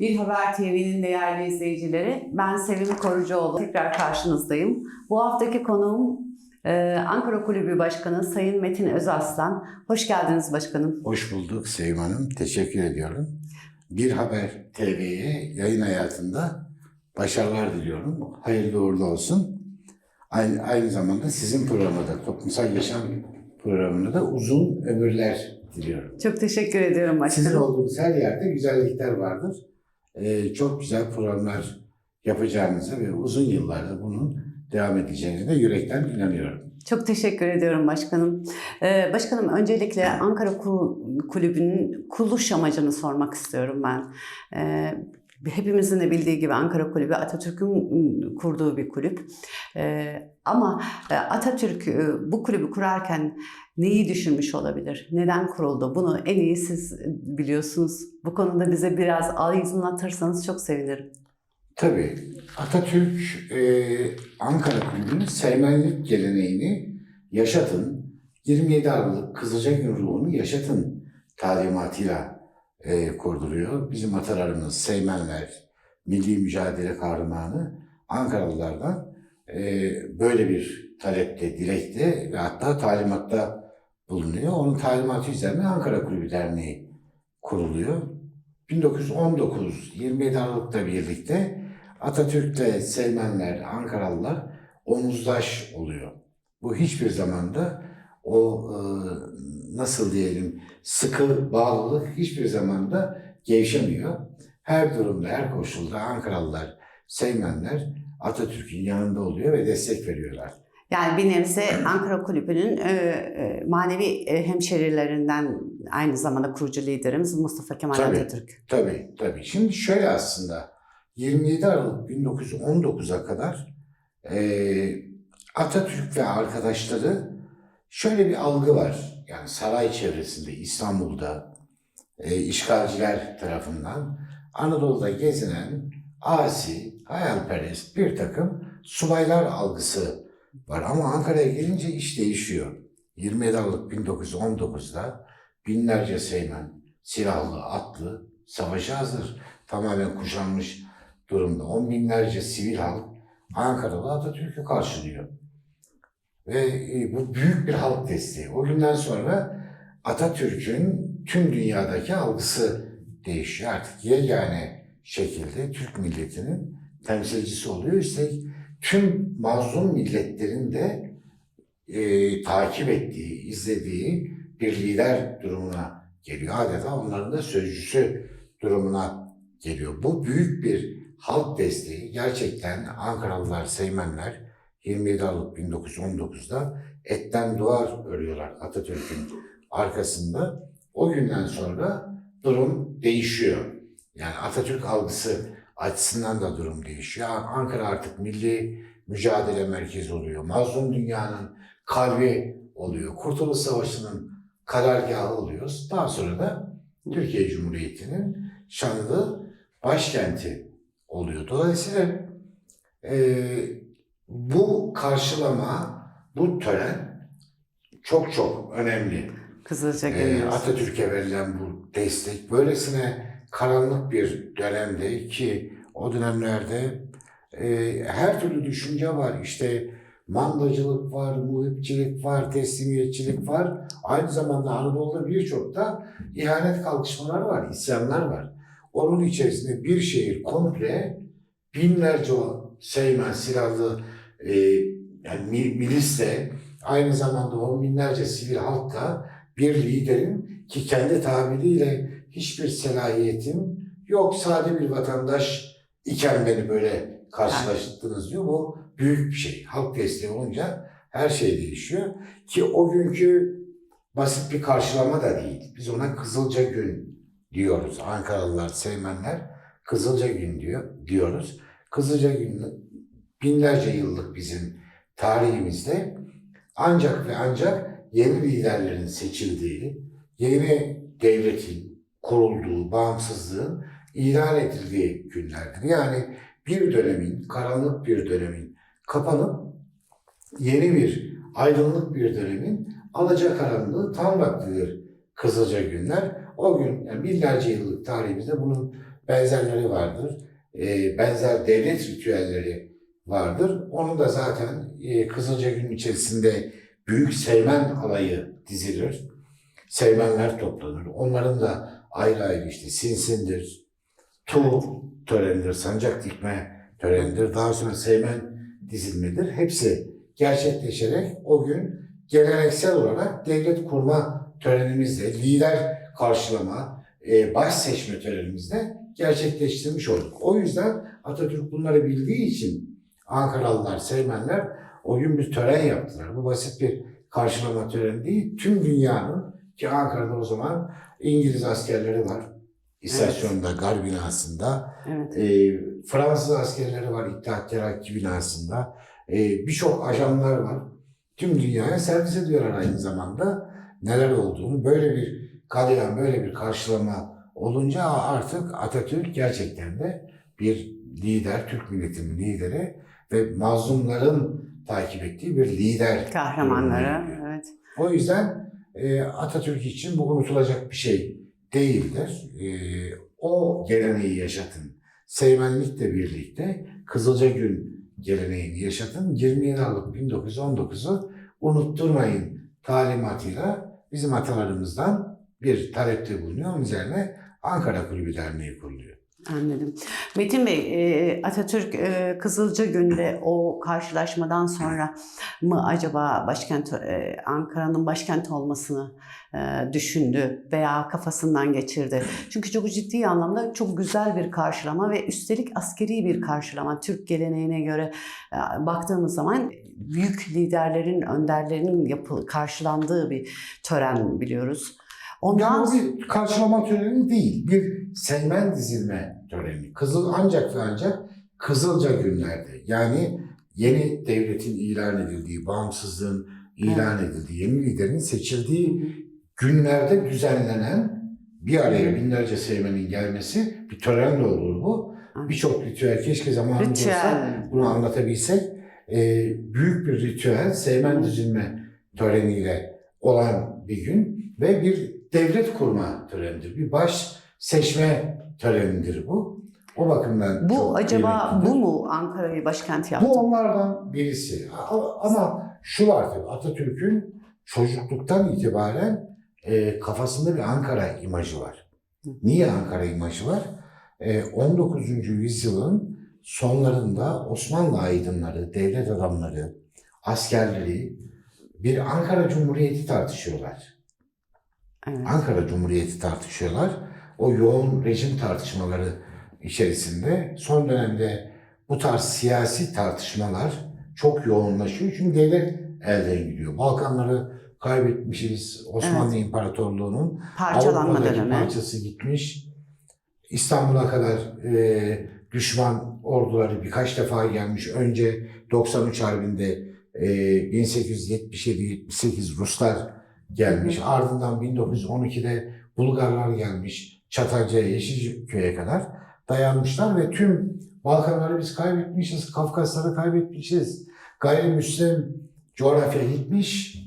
Bir Haber TV'nin değerli izleyicileri, ben Sevim Korucuoğlu. Tekrar karşınızdayım. Bu haftaki konuğum e, Ankara Kulübü Başkanı Sayın Metin Özaslan. Hoş geldiniz başkanım. Hoş bulduk Sevim Hanım. Teşekkür ediyorum. Bir Haber TV'ye yayın hayatında başarılar diliyorum. Hayırlı uğurlu olsun. Aynı, aynı zamanda sizin programda, toplumsal yaşam programında da uzun ömürler diliyorum. Çok teşekkür ediyorum Sizin başkanım. olduğunuz her yerde güzellikler vardır. Ee, çok güzel programlar yapacağınıza ve uzun yıllarda bunun devam edeceğinize de yürekten inanıyorum. Çok teşekkür ediyorum başkanım. Ee, başkanım öncelikle Ankara Ku- Kulübü'nün kuruluş amacını sormak istiyorum ben. Ee, hepimizin de bildiği gibi Ankara Kulübü Atatürk'ün kurduğu bir kulüp. Ee, ama e, Atatürk e, bu kulübü kurarken neyi düşünmüş olabilir? Neden kuruldu? Bunu en iyi siz biliyorsunuz. Bu konuda bize biraz aydınlatırsanız çok sevinirim. Tabii. Atatürk e, Ankara Kulübü'nün sevmenlik geleneğini yaşatın. 27 Aralık Kızılcagün ruhunu yaşatın talimatıyla e, kurduruyor. Bizim atalarımız Seymenler, milli mücadele kahramanı Ankaralılardan e, böyle bir talepte, dilekte ve hatta talimatta bulunuyor. Onun talimatı üzerine Ankara Kulübü Derneği kuruluyor. 1919 27 Aralık'ta birlikte Atatürk'le Selmenler, Ankaralılar omuzdaş oluyor. Bu hiçbir zamanda o e, nasıl diyelim sıkı bağlılık hiçbir zamanda gevşemiyor. Her durumda, her koşulda Ankaralılar, Seymenler Atatürk'ün yanında oluyor ve destek veriyorlar. Yani bir nebze Ankara Kulübü'nün e, e, manevi e, hemşerilerinden aynı zamanda kurucu liderimiz Mustafa Kemal Tabii. Atatürk. Tabii, tabii. Şimdi şöyle aslında 27 Aralık 1919'a kadar eee, Atatürk ve arkadaşları şöyle bir algı var. Yani saray çevresinde, İstanbul'da eee, işgalciler tarafından Anadolu'da gezinen asi, hayalperest bir takım subaylar algısı var. Ama Ankara'ya gelince iş değişiyor. 27 Aralık 1919'da binlerce Seymen, silahlı, atlı, savaşa hazır, tamamen kuşanmış durumda. On binlerce sivil halk Ankara'da Atatürk'ü karşılıyor. Ve e, bu büyük bir halk desteği. O günden sonra Atatürk'ün tüm dünyadaki algısı değişiyor. Artık yegane şekilde Türk milletinin temsilcisi oluyor. Üstelik tüm mazlum milletlerin de e, takip ettiği, izlediği bir lider durumuna geliyor. Adeta onların da sözcüsü durumuna geliyor. Bu büyük bir halk desteği gerçekten Ankaralılar, Seymenler 27 Aralık 1919'da etten duvar örüyorlar Atatürk'ün arkasında. O günden sonra durum değişiyor. Yani Atatürk algısı açısından da durum değişiyor. Ankara artık milli mücadele merkezi oluyor. Mazlum dünyanın kalbi oluyor. Kurtuluş Savaşı'nın karargahı oluyor. Daha sonra da Türkiye Cumhuriyeti'nin şanlı başkenti oluyor. Dolayısıyla bu karşılama, bu tören çok çok önemli. Kızılca E, Gönül. Atatürk'e verilen bu destek böylesine karanlık bir dönemde ki o dönemlerde e, her türlü düşünce var. İşte mandacılık var, muhipçilik var, teslimiyetçilik var. Aynı zamanda Anadolu'da birçok da ihanet kalkışmaları var, isyanlar var. Onun içerisinde bir şehir komple binlerce o Seymen silahlı e, yani mi- milisle aynı zamanda on binlerce sivil halkla bir liderin ki kendi tabiriyle hiçbir sellahiyetim yok sade bir vatandaş iken beni böyle karşılaştınız diyor. Bu büyük bir şey. Halk desteği olunca her şey değişiyor. Ki o günkü basit bir karşılama da değil. Biz ona Kızılca Gün diyoruz. Ankaralılar, Seymenler Kızılca Gün diyor, diyoruz. Kızılca Gün binlerce yıllık bizim tarihimizde ancak ve ancak yeni liderlerin seçildiği, yeni devletin kurulduğu, bağımsızlığın ilan edildiği günlerdir. Yani bir dönemin, karanlık bir dönemin kapanıp yeni bir, aydınlık bir dönemin alacakaranlığı tam vaktidir Kızılca günler. O gün yani binlerce yıllık tarihimizde bunun benzerleri vardır. E, benzer devlet ritüelleri vardır. Onun da zaten e, Kızılca gün içerisinde Büyük Seymen alayı dizilir. Seymenler toplanır. Onların da ayrı ayrı işte sinsindir, tu törenidir, sancak dikme törenidir. Daha sonra Seymen dizilmedir. Hepsi gerçekleşerek o gün geleneksel olarak devlet kurma törenimizde, lider karşılama, e, baş seçme törenimizde gerçekleştirmiş olduk. O yüzden Atatürk bunları bildiği için Ankaralılar, Seymenler o gün bir tören yaptılar. Bu basit bir karşılama töreni değil. Tüm dünyanın ki Ankara'da o zaman İngiliz askerleri var. İstasyonda, gar binasında. Evet. E, Fransız askerleri var İttihat Terakki binasında. E, Birçok ajanlar var. Tüm dünyaya servis ediyorlar aynı zamanda. Neler olduğunu böyle bir kalyan, böyle bir karşılama olunca artık Atatürk gerçekten de bir lider, Türk milletinin lideri ve mazlumların takip ettiği bir lider. Kahramanları. Evet. O yüzden e, Atatürk için bu unutulacak bir şey değildir. E, o geleneği yaşatın. Seymenlikle birlikte Kızılca Gün geleneğini yaşatın. 27 Aralık 1919'u unutturmayın talimatıyla bizim atalarımızdan bir talepte bulunuyor. Onun üzerine Ankara Kulübü Derneği kuruluyor. Anladım. Metin Bey, e, Atatürk e, Kızılca Gün'de o karşılaşmadan sonra mı acaba başkent e, Ankara'nın başkent olmasını düşündü veya kafasından geçirdi? Çünkü çok ciddi anlamda çok güzel bir karşılama ve üstelik askeri bir karşılama. Türk geleneğine göre baktığımız zaman büyük liderlerin, önderlerin yapı, karşılandığı bir tören biliyoruz. Ondan Yani bir karşılama töreni değil, bir seymen dizilme töreni. Kızıl ancak ve ancak Kızılca günlerde yani yeni devletin ilan edildiği, bağımsızlığın ilan edildiği, yeni liderin seçildiği günlerde düzenlenen bir araya binlerce seymenin gelmesi bir törenle olur bu. Birçok ritüel keşke zamanında olsa bunu anlatabilsek. Ee, büyük bir ritüel, seymen düzülme töreniyle olan bir gün ve bir devlet kurma törenidir. Bir baş seçme törenidir bu. O bakımdan Bu acaba bu mu Ankara'yı başkent yaptı? Bu onlardan birisi. Ama şu var tabii Atatürk'ün çocukluktan itibaren e, kafasında bir Ankara imajı var. Niye Ankara imajı var? E, 19. yüzyılın sonlarında Osmanlı aydınları, devlet adamları, askerleri bir Ankara Cumhuriyeti tartışıyorlar. Evet. Ankara Cumhuriyeti tartışıyorlar. O yoğun rejim tartışmaları içerisinde son dönemde bu tarz siyasi tartışmalar çok yoğunlaşıyor. Çünkü devlet elden gidiyor. Balkanları kaybetmişiz. Osmanlı İmparatorluğu'nun Parçalanma dönemi. parçası gitmiş. İstanbul'a kadar e, düşman orduları birkaç defa gelmiş. Önce 93 Harbi'nde e, 1877-78 Ruslar gelmiş. Ardından 1912'de Bulgarlar gelmiş. Çatalca'ya, Yeşilköy'e kadar dayanmışlar ve tüm Balkanları biz kaybetmişiz, Kafkasları kaybetmişiz. Gayrimüslim coğrafya gitmiş.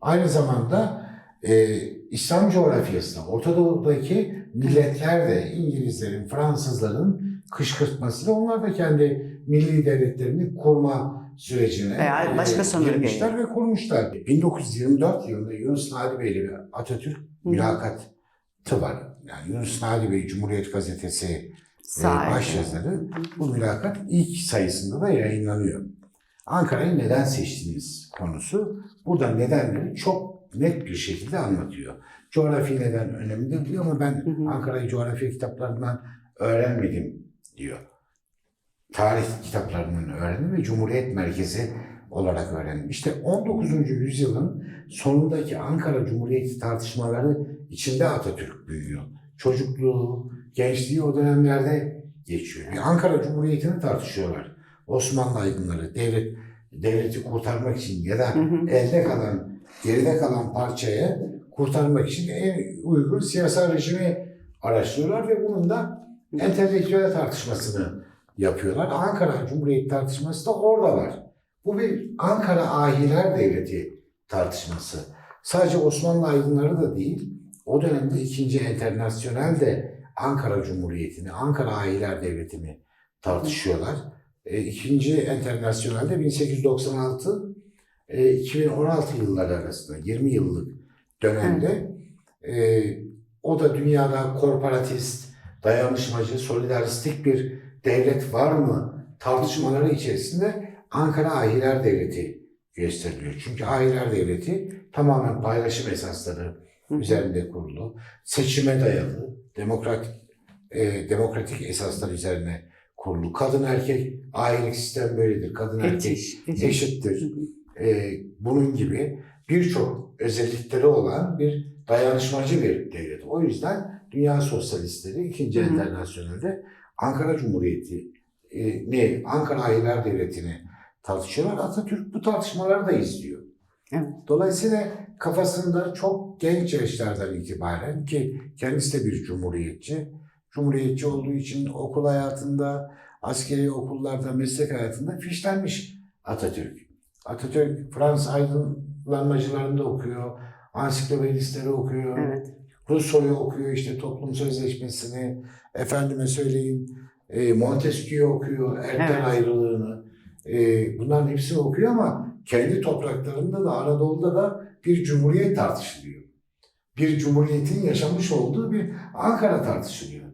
Aynı zamanda e, İslam coğrafyasında Orta Doğu'daki milletler de İngilizlerin, Fransızların kışkırtmasıyla onlar da kendi milli devletlerini kurma sürecine Veya başka e, girmişler ve kurmuşlar. 1924 yılında Yunus Nadi Bey ile bir Atatürk mülakatı var. Yani Yunus Nadi Bey Cumhuriyet Gazetesi e, Sahibi. başyazarı. Bu mülakat ilk sayısında da yayınlanıyor. Ankara'yı neden seçtiniz konusu. Burada nedenleri çok net bir şekilde anlatıyor. Coğrafi neden önemlidir diyor ama ben. Ankara'yı coğrafya kitaplarından öğrenmedim diyor. Tarih kitaplarından öğrendim ve Cumhuriyet Merkezi olarak öğrendim. İşte 19. yüzyılın sonundaki Ankara Cumhuriyeti tartışmaları içinde Atatürk büyüyor. Çocukluğu, gençliği o dönemlerde geçiyor. Bir Ankara Cumhuriyeti'ni tartışıyorlar. Osmanlı aydınları devlet devleti kurtarmak için ya da Hı hı. elde kalan, geride kalan parçayı kurtarmak için en uygun siyasal rejimi araştırıyorlar ve bunun da entelektüel tartışmasını yapıyorlar. Ankara Cumhuriyeti tartışması da orada var. Bu bir Ankara Ahiler Devleti tartışması. Sadece Osmanlı aydınları da değil, o dönemde ikinci enternasyonel de Ankara Cumhuriyeti'ni, Ankara Ahiler Devleti'ni tartışıyorlar. E, ikinci Enternasyonel'de 1896 e, 2016 yılları arasında 20 yıllık dönemde e, o da dünyada korporatist, dayanışmacı, solidaristik bir devlet var mı tartışmaları içerisinde Ankara Ahiler Devleti gösteriliyor. Çünkü Ahiler Devleti tamamen paylaşım esasları Hı üzerinde kurulu, seçime dayalı, demokrat e, demokratik esaslar üzerine kurulu. Kadın erkek ahilik sistem böyledir. Kadın erkek Eşit, eşit. eşittir. Hı. E, bunun gibi birçok özellikleri olan bir dayanışmacı bir devlet. O yüzden Dünya Sosyalistleri 2. Hı hı. Enternasyonel'de Ankara Cumhuriyeti e, ne Ankara Ahiler Devleti'ni tartışıyorlar. Atatürk bu tartışmaları da izliyor. Evet. Dolayısıyla kafasında çok genç yaşlardan itibaren ki kendisi de bir cumhuriyetçi. Cumhuriyetçi olduğu için okul hayatında, askeri okullarda, meslek hayatında fişlenmiş Atatürk. Atatürk Fransız aydınlanmacılarında okuyor, ansiklopedistleri okuyor, Evet. Rousseau'yu okuyor, işte toplum sözleşmesini, efendime söyleyeyim e, Montesquieu okuyor, erkek Evet. ayrılığını. E, bunların hepsini okuyor ama kendi topraklarında da Anadolu'da da bir cumhuriyet tartışılıyor. Bir cumhuriyetin yaşamış olduğu bir Ankara tartışılıyor.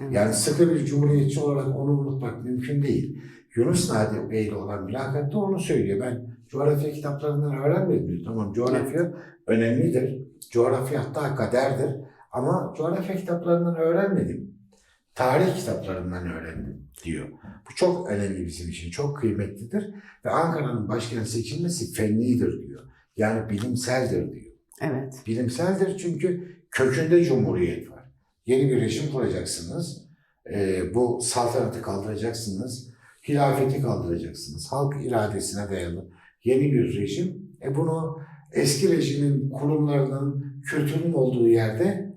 Evet. Yani sıkı bir cumhuriyetçi olarak onu unutmak mümkün değil. Yunus Nadi Bey ile olan mülakatta onu söylüyor. Ben coğrafya kitaplarından öğrenmedim diyor. Tamam coğrafya önemlidir. Coğrafya hatta kaderdir. Ama coğrafya kitaplarından öğrenmedim. Tarih kitaplarından öğrendim diyor. Bu çok önemli bizim için. Çok kıymetlidir. Ve Ankara'nın başkent seçilmesi fenlidir diyor. Yani bilimseldir diyor. Evet. Bilimseldir çünkü kökünde cumhuriyet var. Yeni bir rejim kuracaksınız. Ee, bu saltanatı kaldıracaksınız. Hilafeti kaldıracaksınız. Halk iradesine dayalı yeni bir rejim. E bunu eski rejimin kurumlarının, kültürün olduğu yerde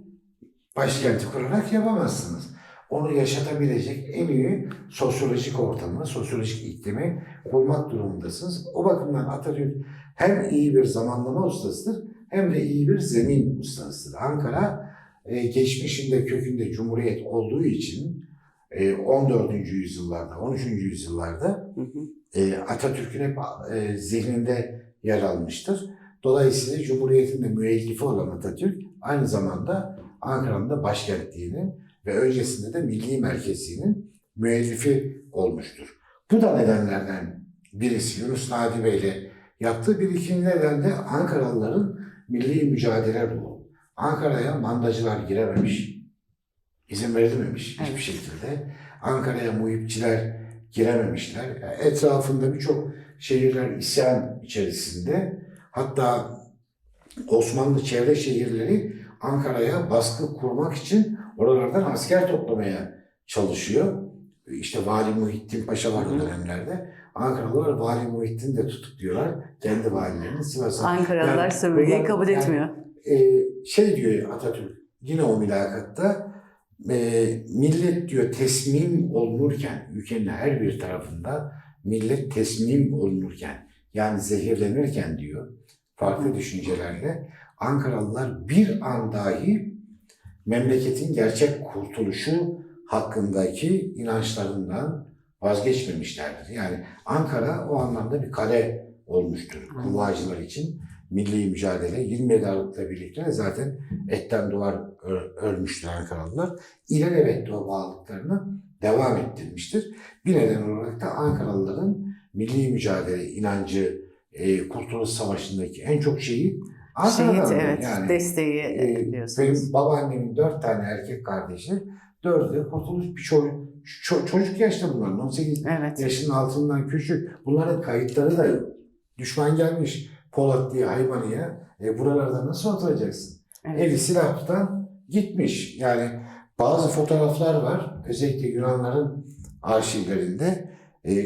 başkenti kurarak yapamazsınız. Onu yaşatabilecek en iyi sosyolojik ortamı, sosyolojik iklimi kurmak durumundasınız. O bakımdan Atatürk hem iyi bir zamanlama ustasıdır hem de iyi bir zemin ustasıdır. Ankara e, geçmişinde kökünde cumhuriyet olduğu için e, 14. yüzyıllarda, 13. yüzyıllarda e, Atatürk'ün hep e, zihninde yer almıştır. Dolayısıyla Cumhuriyet'in de müellifi olan Atatürk aynı zamanda Ankara'nın da başkentliğinin ve öncesinde de milli merkezliğinin müellifi olmuştur. Bu da nedenlerden birisi Yunus Nadi Bey ile yaptığı bir ikinci neden de Ankaralıların milli mücadele ruhu. Ankara'ya mandacılar girememiş, izin verilmemiş Evet. hiçbir şekilde. Ankara'ya muhipçiler girememişler. Etrafında birçok şehirler isyan içerisinde. Hatta Osmanlı çevre şehirleri Ankara'ya baskı kurmak için oralardan asker toplamaya çalışıyor. İşte Vali Muhittin Paşa var o dönemlerde. Ankaralılar Vali Muhittin de tutukluyorlar. Kendi valilerini Sivas'a. Ankaralılar Yani sömürgeyi kabul yani etmiyor. e, şey diyor Atatürk yine o mülakatta e, millet diyor teslim olunurken ülkenin her bir tarafında millet teslim olunurken yani zehirlenirken diyor farklı düşüncelerle Ankaralılar bir an dahi memleketin gerçek kurtuluşu hakkındaki inançlarından vazgeçmemişlerdir. Yani Ankara o anlamda bir kale olmuştur Hı. kuvvacılar için milli mücadele 27 Aralık'la birlikte zaten etten duvar örmüştür Ankaralılar. İlelebet o bağlılıklarını devam ettirmiştir. Bir neden olarak da Ankaralıların milli mücadele inancı e, Kurtuluş Savaşı'ndaki en çok şehit Şehit Ankara'dan. evet Yani, desteği e, diyorsunuz. benim babaannemin dört tane erkek kardeşi, dördü Kurtuluş bir çocuk, çocuk yaşta bunlar. 18 Evet. yaşının altından küçük. Bunların kayıtları da yok. Düşman gelmiş Polat diye Haymani'ye. E, buralarda nasıl oturacaksın? evet. Eli silah tutan gitmiş. Yani bazı fotoğraflar var. Özellikle Yunanların arşivlerinde. E,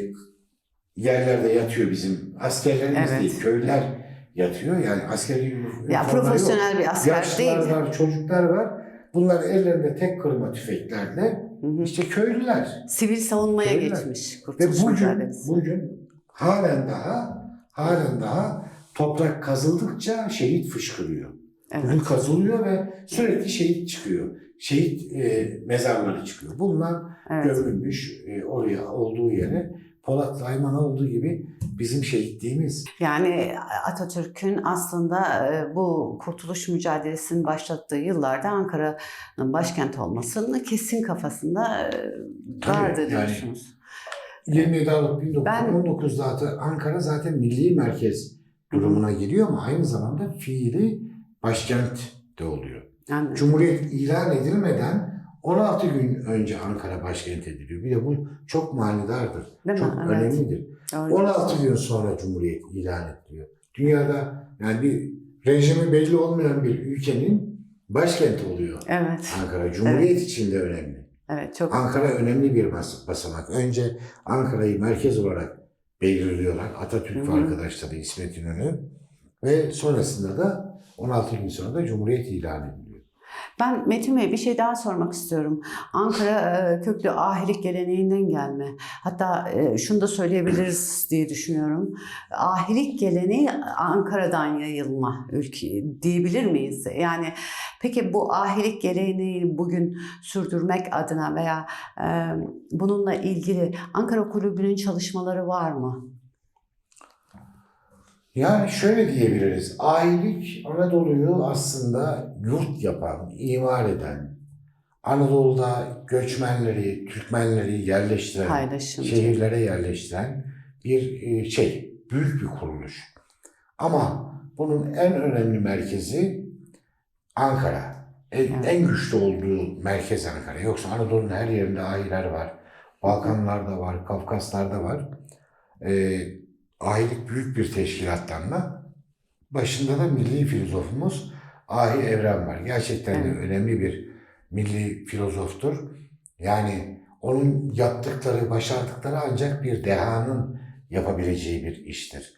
yerlerde yatıyor bizim askerlerimiz Evet. değil, köylüler yatıyor. Yani askeri Ya yok. profesyonel bir asker Yaşlılar değil. var, çocuklar var. Bunlar ellerinde tek kırma tüfeklerle Hı hı. işte köylüler. Sivil savunmaya Öyle. geçmiş Ve bugün, mücadelesi. bugün halen daha halen daha toprak kazıldıkça şehit fışkırıyor. Bugün Evet. kazılıyor ve sürekli şehit çıkıyor. şehit e, mezarları çıkıyor. Bunlar Evet. gömülmüş e, oraya olduğu yere Polat Rayman olduğu gibi bizim şehitliğimiz. Yani Atatürk'ün aslında e, bu kurtuluş mücadelesinin başlattığı yıllarda Ankara'nın başkent olmasını kesin kafasında e, vardı yani- diyorsunuz. 27 Aralık Ben- 1919'da zaten Ankara zaten milli merkez durumuna geliyor ama aynı zamanda fiili başkent de oluyor. Anladım. Cumhuriyet ilan edilmeden 16 gün önce Ankara başkent ediliyor. Bir de bu çok manidardır. Değil mi? çok Evet. önemlidir. Doğru. 16 gün sonra Cumhuriyet ilan ediliyor. Dünyada yani bir rejimi belli olmayan bir ülkenin başkenti oluyor Evet. Ankara. Cumhuriyet için de önemli. Evet çok Ankara önemli bir bas- basamak. Önce Ankara'yı merkez olarak belirliyorlar. Atatürk ve Hı hı. arkadaşları İsmet İnönü. Ve sonrasında da 16 gün sonra da Cumhuriyet ilan ediliyor. Ben Metin Bey bir şey daha sormak istiyorum. Ankara e, köklü ahilik geleneğinden gelme. Hatta e, şunu da söyleyebiliriz diye düşünüyorum. Ahilik geleneği Ankara'dan yayılma ülke diyebilir miyiz? Yani peki bu ahilik geleneğini bugün sürdürmek adına veya e, bununla ilgili Ankara Kulübü'nün çalışmaları var mı? Yani şöyle diyebiliriz. Ailelik Anadolu'yu aslında yurt yapan, imar eden, Anadolu'da göçmenleri, Türkmenleri yerleştiren, Paylaşımcı. şehirlere yerleştiren bir e, şey, büyük bir kuruluş. Ama bunun en önemli merkezi Ankara. En, Evet. en güçlü olduğu merkez Ankara. Yoksa Anadolu'nun her yerinde ahiler var. Balkanlarda var, Kafkaslar'da var. Ee, ahilik büyük bir teşkilatlanma. Başında da milli filozofumuz Ahi Evren var. Gerçekten de Evet. önemli bir milli filozoftur. Yani onun yaptıkları, başardıkları ancak bir dehanın yapabileceği bir iştir.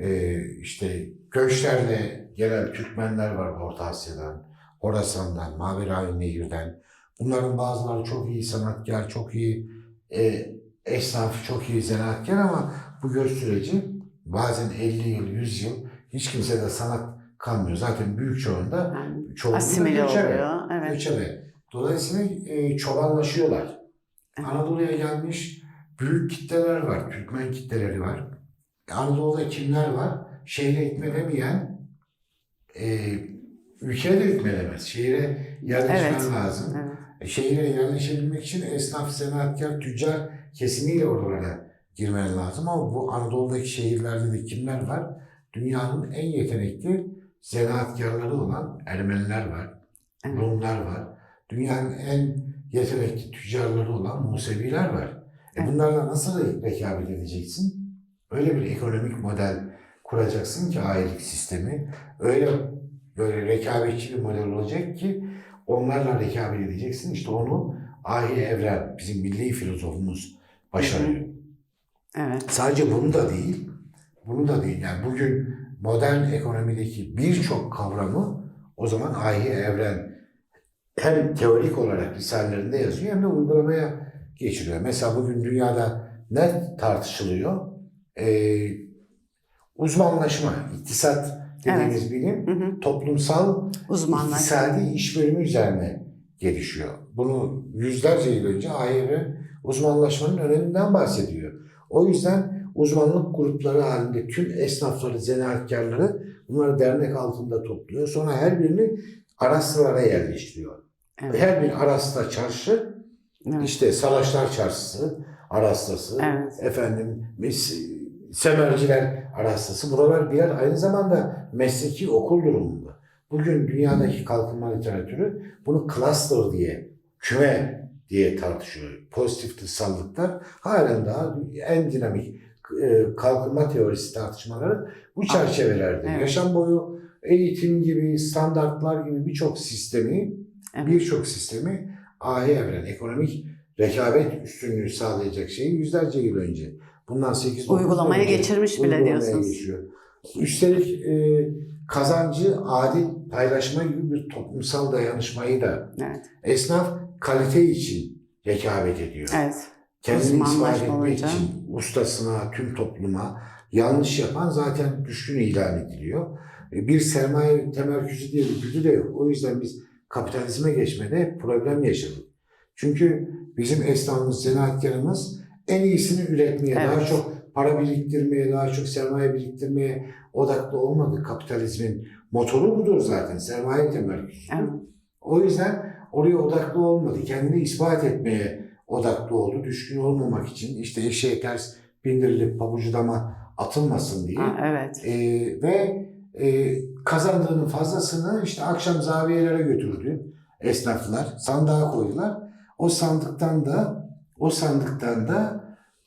Ee, işte göçlerle gelen Türkmenler var Orta Asya'dan, Horasan'dan, Maverayi Nehir'den. Bunların bazıları çok iyi sanatkar, çok iyi e, esnaf, çok iyi zanaatkar ama bu göç süreci bazen 50 yıl, 100 yıl hiç kimse de sanat kalmıyor. Zaten büyük çoğunda çoğunluğu asimile göçebe. oluyor. Evet. Göçebe. Dolayısıyla e, çobanlaşıyorlar. Evet. Anadolu'ya gelmiş büyük kitleler var, Türkmen kitleleri var. Anadolu'da kimler var? Şehre hükmedemeyen e, ülkeye de hükmedemez. Şehire yerleşmen Evet. lazım. Evet. E, Şehire yerleşebilmek için esnaf, zanaatkar, tüccar kesimiyle oralara girmen lazım. Ama bu Anadolu'daki şehirlerde de kimler var? Dünyanın en yetenekli zanaatkarları olan Ermeniler var, Evet. Rumlar var. Dünyanın en yetenekli tüccarları olan Museviler var. E Evet. bunlarla nasıl rekabet edeceksin? Öyle bir ekonomik model kuracaksın ki ailelik sistemi. Öyle böyle rekabetçi bir model olacak ki onlarla rekabet edeceksin. İşte onu Ahi Evren, bizim milli filozofumuz başarıyor. Evet. Sadece bunu da değil, bunu da değil. Yani bugün modern ekonomideki birçok kavramı o zaman Ahi Evren hem teorik olarak risallerinde yazıyor hem de uygulamaya geçiriyor. Mesela bugün dünyada ne tartışılıyor? Ee, uzmanlaşma, iktisat dediğimiz bilim Hı hı. toplumsal. İktisadi iş bölümü üzerine gelişiyor. Bunu yüzlerce yıl önce AYV uzmanlaşmanın öneminden bahsediyor. O yüzden uzmanlık grupları halinde tüm esnafları, zanaatkarları bunları dernek altında topluyor. Sonra her birini arastılara yerleştiriyor. Evet. Her bir arasta çarşı, Evet. işte Salaşlar Çarşısı, Arastası, Evet. efendim mis- Semerciler Arastası. Buralar birer aynı zamanda mesleki okul durumunda. Bugün dünyadaki kalkınma literatürü bunu cluster diye, küme diye tartışıyor. Pozitif dışsallıklar halen daha en dinamik e, kalkınma teorisi tartışmaları bu çerçevelerde. Evet. Yaşam boyu eğitim gibi, standartlar gibi birçok sistemi, Evet. birçok sistemi ahi evren, ekonomik rekabet üstünlüğü sağlayacak şeyi yüzlerce yıl önce. Bundan 8 Uygulamaya geçirmiş bile diyorsunuz. geçiyor. Üstelik e, kazancı adil paylaşma gibi bir toplumsal dayanışmayı da Evet. esnaf kalite için rekabet ediyor. Evet. Kendini ispat etmek olunca. için ustasına, tüm topluma yanlış yapan zaten düşkün ilan ediliyor. E, Bir sermaye temerküzü diye bir güdü de yok. O yüzden biz kapitalizme geçmede problem yaşadık. Çünkü bizim esnafımız, zanaatkarımız en iyisini üretmeye, daha Evet. çok para biriktirmeye, daha çok sermaye biriktirmeye odaklı olmadı. Kapitalizmin motoru budur zaten. Sermaye temerküzü. Evet. O yüzden oraya odaklı olmadı. Kendini ispat etmeye odaklı oldu. Düşkün olmamak için işte eşeğe ters bindirilip pabucu dama atılmasın diye. Ha, evet. Ee, ve e, kazandığının fazlasını işte akşam zaviyelere götürdü esnaflar. Sandığa koydular. O sandıktan da o sandıktan da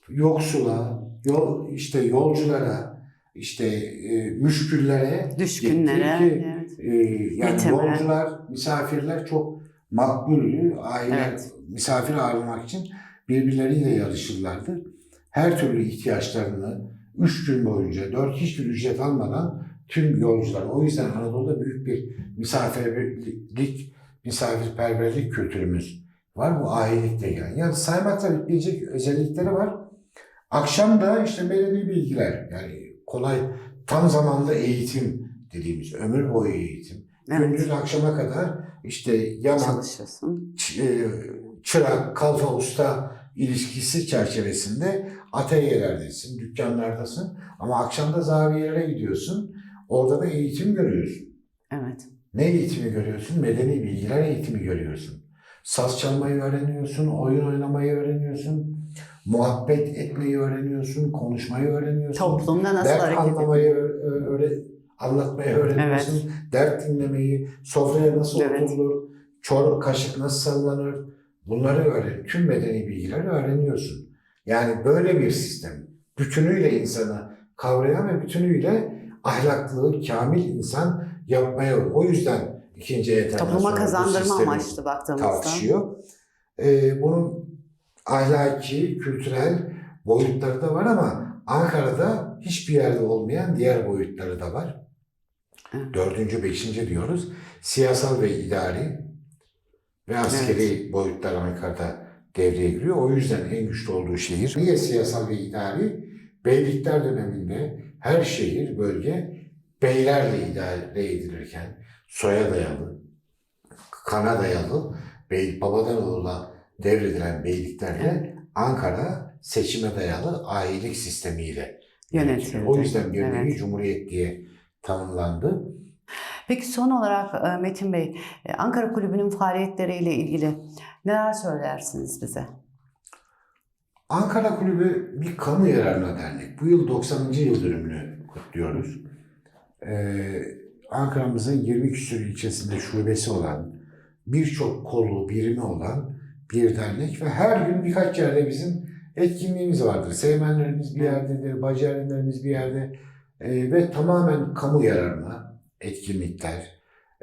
yoksula, yol, işte yolculara, işte e, müşküllere Düşkünlere. gitti ki, evet. ee, yani Yetimlere. yolcular, misafirler çok makbuldü. Aileler Evet. misafir ağırlamak için birbirleriyle yarışırlardı. Her türlü ihtiyaçlarını üç gün boyunca dört hiçbir ücret almadan tüm yolcular. O yüzden Anadolu'da büyük bir misafirlik, misafirperverlik kültürümüz var. Bu ailelikte gelen. Yani saymakla bitmeyecek özellikleri var. Akşam da işte medeni bilgiler. Yani kolay tam zamanlı eğitim dediğimiz ömür boyu eğitim. Evet. Gündüz akşama kadar işte yaman, e, çırak, kalfa, usta ilişkisi çerçevesinde atölyelerdesin, dükkanlardasın. Ama akşam da zaviyelere gidiyorsun. Orada da eğitim görüyorsun. Evet. Ne eğitimi görüyorsun? Medeni bilgiler eğitimi görüyorsun. Saz çalmayı öğreniyorsun, oyun oynamayı öğreniyorsun, muhabbet etmeyi öğreniyorsun, konuşmayı öğreniyorsun. Toplumda nasıl hareket anlamayı öğre, anlatmayı öğreniyorsun. Dert dinlemeyi, sofraya nasıl Evet. oturulur, çor kaşık nasıl sallanır. Bunları öğren. Tüm medeni bilgileri öğreniyorsun. Yani böyle bir sistem. Bütünüyle insanı kavrayan ve bütünüyle ahlaklı, kamil insan yapmaya o yüzden ikinci enternasyonel Topluma kazandırma amaçlı baktığımızda. tartışıyor. Ee, bunun ahlaki, kültürel boyutları da var ama Ankara'da hiçbir yerde olmayan diğer boyutları da var. Evet. Dördüncü, beşinci diyoruz. Siyasal ve idari ve askeri boyutlar Ankara'da devreye giriyor. O yüzden en güçlü olduğu şehir. Niye siyasal ve idari? Beylikler döneminde her şehir, bölge beylerle idare edilirken soya dayalı, kana dayalı, bey, babadan oğula devredilen beyliklerle Ankara seçime dayalı ailelik sistemiyle Yönetiyordu. O yüzden bir Evet. cumhuriyet diye tanımlandı. Peki son olarak e, Metin Bey, e, Ankara Kulübü'nün faaliyetleriyle ilgili neler söylersiniz bize? Ankara Kulübü bir kamu yararına dernek. Bu yıl 90. yıl dönümünü kutluyoruz. Ee, Ankara'mızın 20 küsur ilçesinde şubesi olan, birçok kolu, birimi olan bir dernek ve her gün birkaç yerde bizim etkinliğimiz vardır. Sevmenlerimiz bir yerdedir, bacerinlerimiz bir yerde Ee, ve tamamen kamu yararına etkinlikler,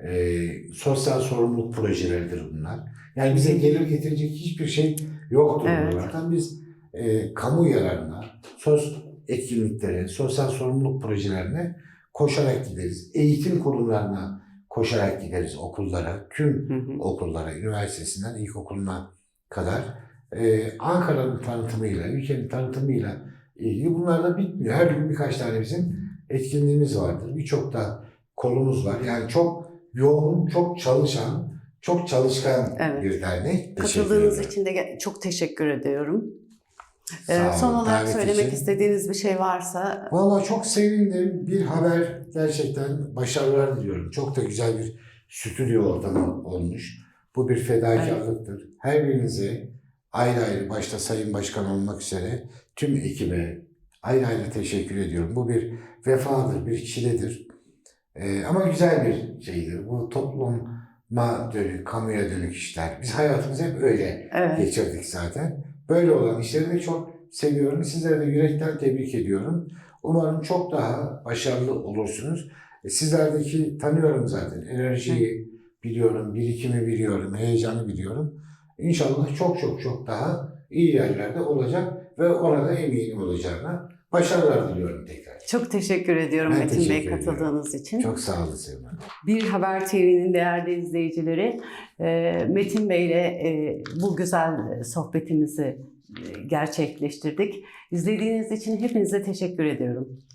e, sosyal sorumluluk projeleridir bunlar. Yani bize gelir getirecek hiçbir şey yoktur Evet. bunlardan. Biz e, kamu yararına, sos etkinliklere, sosyal sorumluluk projelerine koşarak gideriz. Eğitim kurumlarına koşarak gideriz okullara, tüm Hı hı. okullara, üniversitesinden ilkokuluna kadar. Ee, Ankara'nın tanıtımıyla, ülkenin tanıtımıyla ilgili bunlar da bitmiyor. Her gün birkaç tane bizim etkinliğimiz vardır. Birçok da kolumuz var. Yani çok yoğun, çok çalışan, çok çalışkan Evet. bir dernek. Katıldığınız için de çok teşekkür ediyorum. E, Sağ son olarak söylemek için. istediğiniz bir şey varsa Valla çok sevindim. Bir haber gerçekten başarılar diliyorum. Çok da güzel bir stüdyo ortamı olmuş. Bu bir fedakarlıktır. Her birinize ayrı ayrı başta Sayın Başkan olmak üzere tüm ekibe ayrı ayrı teşekkür ediyorum. Bu bir vefadır, bir çiledir. Ee, ama güzel bir şeydir. Bu topluma dönük, kamuya dönük işler. Biz hayatımızı hep öyle evet. geçirdik zaten. Böyle olan işleri de çok seviyorum. Sizlere de yürekten tebrik ediyorum. Umarım çok daha başarılı olursunuz. E, Sizlerdeki tanıyorum zaten. Enerjiyi biliyorum, birikimi biliyorum, heyecanı biliyorum. İnşallah çok çok çok daha iyi yerlerde olacak ve orada eminim olacağına başarılar diliyorum tekrar. Çok teşekkür ediyorum Ben Metin Bey teşekkür ediyorum. katıldığınız için. Çok sağ olun Sevim. Bir Haber TV'nin değerli izleyicileri, e, Metin Bey ile e, bu güzel sohbetimizi e, gerçekleştirdik. İzlediğiniz için hepinize teşekkür ediyorum.